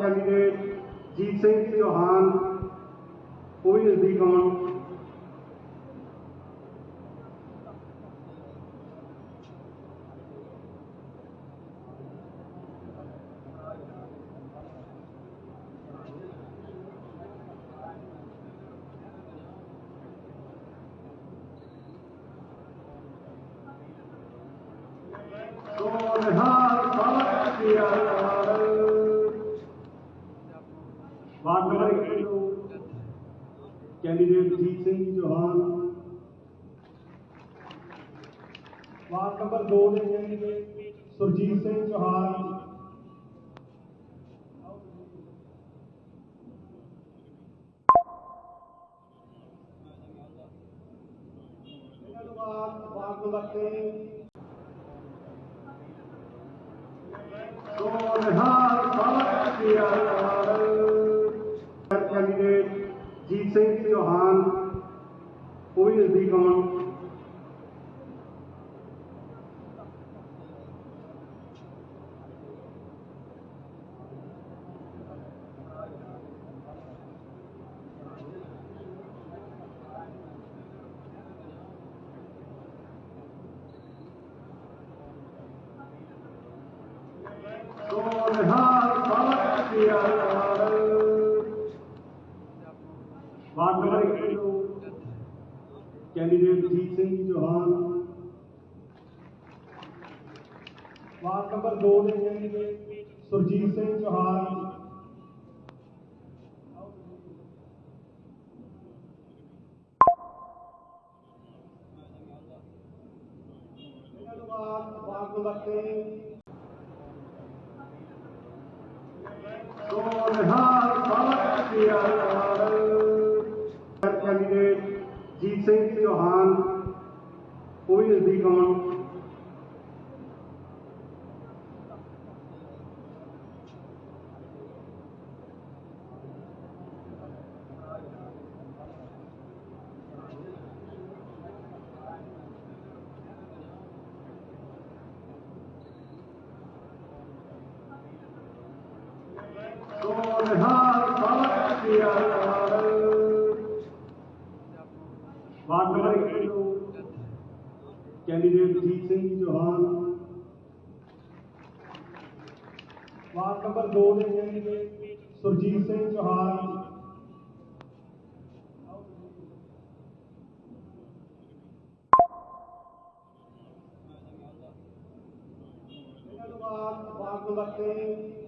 Candidate Jeet Singh Chauhan who will be gone ward number candidate Jeet Singh Chauhan ward number दो Surjit Singh Chauhan ward number तीन candidate Jeet Singh Chauhan ਉਹ ਵੀ ਨਜ਼ਦੀਕ ਆਉਣ। Candidate Jeet Singh Chauhan ward number दो Surjit Singh Chauhan ward number तीन candidate Jeet Singh Chauhan ਉਹ ਵੀ ਨਜ਼ਦੀਕ ਆਉਣ। वार्ड नंबर एक तो candidate Jeet Singh Chauhan, ward number दो candidate Surjit Singh Chauhan ward number तीन